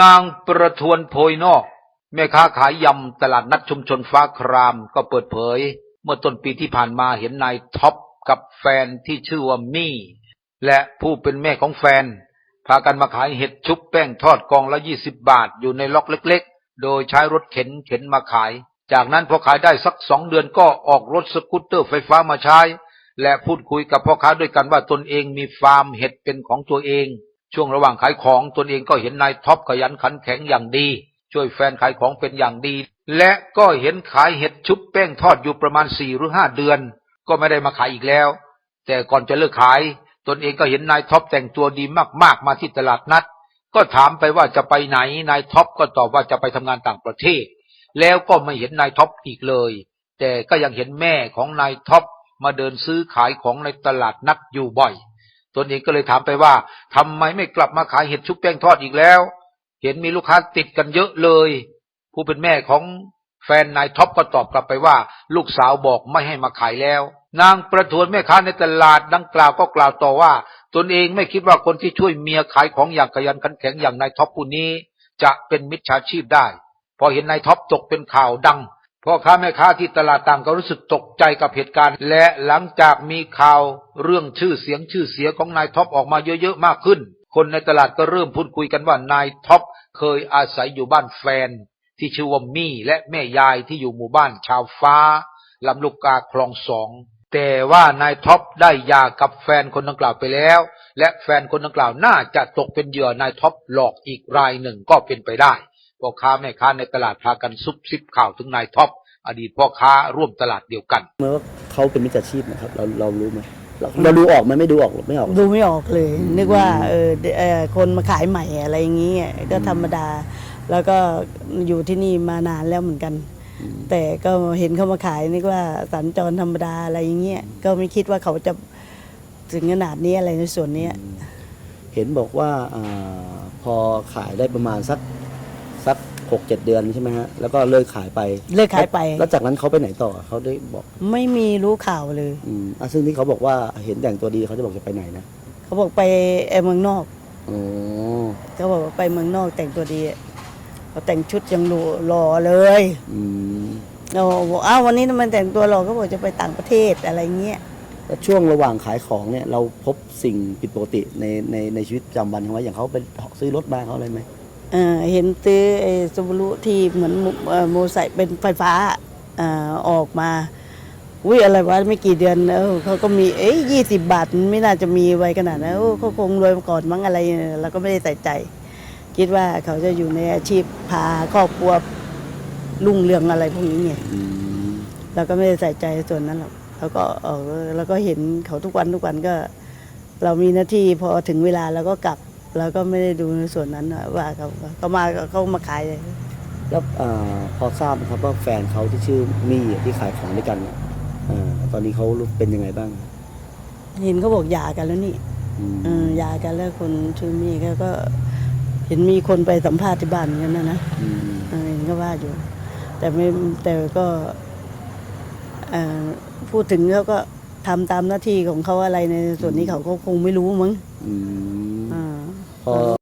นางประทวนโพยนอก แม่ค้าขายยำตลาดนัดชุมชนฟ้าครามก็เปิดเผย เมื่อต้นปีที่ผ่านมาเห็นนายท็อปกับแฟนที่ชื่อว่ามี่ และผู้เป็นแม่ของแฟน พากันมาขายเห็ดชุบแป้งทอดกองละยี่สิบบาทอยู่ในล็อกเล็ก ๆ โดยใช้รถเข็นเข็นมาขาย จากนั้นพอขายได้สักสองเดือนก็ออกรถสกูตเตอร์ไฟฟ้ามาใช้ และพูดคุยกับพ่อค้าด้วยกันว่าตนเองมีฟาร์มเห็ดเป็นของตัวเอง ช่วงระหว่างขายของตนเองก็เห็นนายท็อปขยันขันแข็งอย่างดี ช่วยแฟนขายของเป็นอย่างดี และก็เห็นขายเห็ดชุบแป้งทอดอยู่ประมาณสี่หรือห้าเดือน ก็ไม่ได้มาขายอีกแล้ว แต่ก่อนจะเลิกขาย ตนเองก็เห็นนายท็อปแต่งตัวดีมากๆมาที่ตลาดนัด ก็ถามไปว่าจะไปไหนนายท็อปก็ตอบว่าจะไปทำงานต่างประเทศ แล้วก็ไม่เห็นนายท็อปอีกเลย แต่ก็ยังเห็นแม่ของนายท็อปมาเดินซื้อขายของในตลาดนัดอยู่บ่อย ตนเองก็เลยถามไปว่าทำไมไม่กลับมาขายเห็ดชุบแป้งทอดอีกแล้ว เห็นมีลูกค้าติดกันเยอะเลย ผู้เป็นแม่ของแฟนนายท็อปก็ตอบกลับไปว่า ลูกสาวบอกไม่ให้มาขายแล้ว นางประทวนแม่ค้าในตลาดดังกล่าวก็กล่าวต่อว่า ตนเองไม่คิดว่าคนที่ช่วยเมียขายของอย่างขยันขันแข็งอย่างนายท็อปผู้นี้ จะเป็นมิจฉาชีพได้ พอเห็นนายท็อปตกเป็นข่าวดัง พ่อค้าแม่ค้าที่ตลาดต่างก็รู้สึกตกใจกับเหตุการณ์ และหลังจากมีข่าวเรื่องชื่อเสียงชื่อเสียของนายท็อปออกมาเยอะๆมากขึ้น คนในตลาดก็เริ่มพูดคุยกันว่านายท็อปเคยอาศัยอยู่บ้านแฟน ที่ชื่อว่ามี่และแม่ยายที่อยู่หมู่บ้านชาวฟ้าลำลูกกาคลองสองแต่ว่านายท็อปได้ยากับแฟนคนดังกล่าวไปแล้ว และแฟนคนดังกล่าวน่าจะตกเป็นเหยื่อนายท็อปหลอกอีกรายหนึ่งก็เป็นไปได้ พ่อค้าแม่ค้าในตลาดพากันซุบซิบข่าวถึงนายท็อปอดีตพ่อค้าร่วมตลาดเดียวกัน เมื่อว่าเขาเป็นมิจฉาชีพนะครับ เราเรารู้ไหมเราเราดูออกไหมไม่ดูออกหรือไม่ออก ดูไม่ออกเลยอืมนึกว่าเออเดเอ่อคนมาขายใหม่อะไรอย่างเงี้ยก็ธรรมดา แล้วก็อยู่ที่นี่มานานแล้วเหมือนกันอืมแต่ก็เห็นเขามาขายนึกว่าสัญจรธรรมดาอะไรอย่างเงี้ยก็ไม่คิดว่าเขาจะถึงขนาดนี้อะไรในส่วนเนี้ย เห็นบอกว่าอาพอขายได้ประมาณสัก สักหกเจ็ดเดือนใช่ไหมฮะแล้วก็เลิกขายไปเลิกขายไปแล้วจากนั้นเขาไปไหนต่อเขาได้บอกไม่มีรู้ข่าวเลย อืมอะซึ่งที่เขาบอกว่าเห็นแต่งตัวดีเขาจะบอกจะไปไหนนะเขาบอกไปเอ่อเมืองนอกอ๋อเขาบอกว่าไปเมืองนอกแต่งตัวดีเขาแต่งชุดยังหล่อเลยอืมเราบอกอ้าววันนี้ทำไมแต่งตัวหล่อเขาบอกจะไปต่างประเทศอะไรเงี้ยแล้วช่วงระหว่างขายของเนี่ยเราพบสิ่งผิดปกติในในในชีวิตประจำวันของเราอย่างเขาไปซื้อรถมาเขาอะไรไหม เห็นซื้อไอ้ซูบารุที่เหมือนโมเอ่อโมไซเป็นไฟฟ้าออกมาวิอะไรวะไม่กี่เดือนเออเขาก็มีเอ้ยยี่สิบบาทไม่น่าจะมีไว้ขนาดนั้นเขาคงรวยมาก่อนมั้งอะไรเราก็ไม่ได้ใส่ใจ คิดว่าเขาจะอยู่ในอาชีพพาครอบครัวรุ่งเรืองอะไรพวกนี้ไงเราก็ไม่ได้ใส่ใจส่วนนั้นหรอกแล้วก็เออเราก็เห็นเขาทุกวันทุกวันก็ เรามีหน้าที่พอถึงเวลาเราก็กลับ เราก็ไม่ได้ดูในส่วนนั้นน่ะว่าเขาเขามาเขามาขายเลยแล้วอาพอทราบไหมครับว่าแฟนเขาที่ชื่อมี่อะที่ขายของด้วยกันเนี่ยอ่าตอนนี้เขารู้เป็นยังไงบ้างเห็นเขาบอกหย่ากันแล้วนี่อืมเออหย่ากันแล้วคนชื่อมี่เขาก็ เห็นมีคนไปสัมภาษณ์ที่บ้านเหมือนกันนะนะมเออเห็นก็ว่าอยู่ แต่ไม่แต่ก็เอ่อพูดถึงเขาก็ทำตามหน้าที่ของเขาอะไรในส่วนนี้เขาก็คงไม่รู้มั้ง อืม อ่าพอ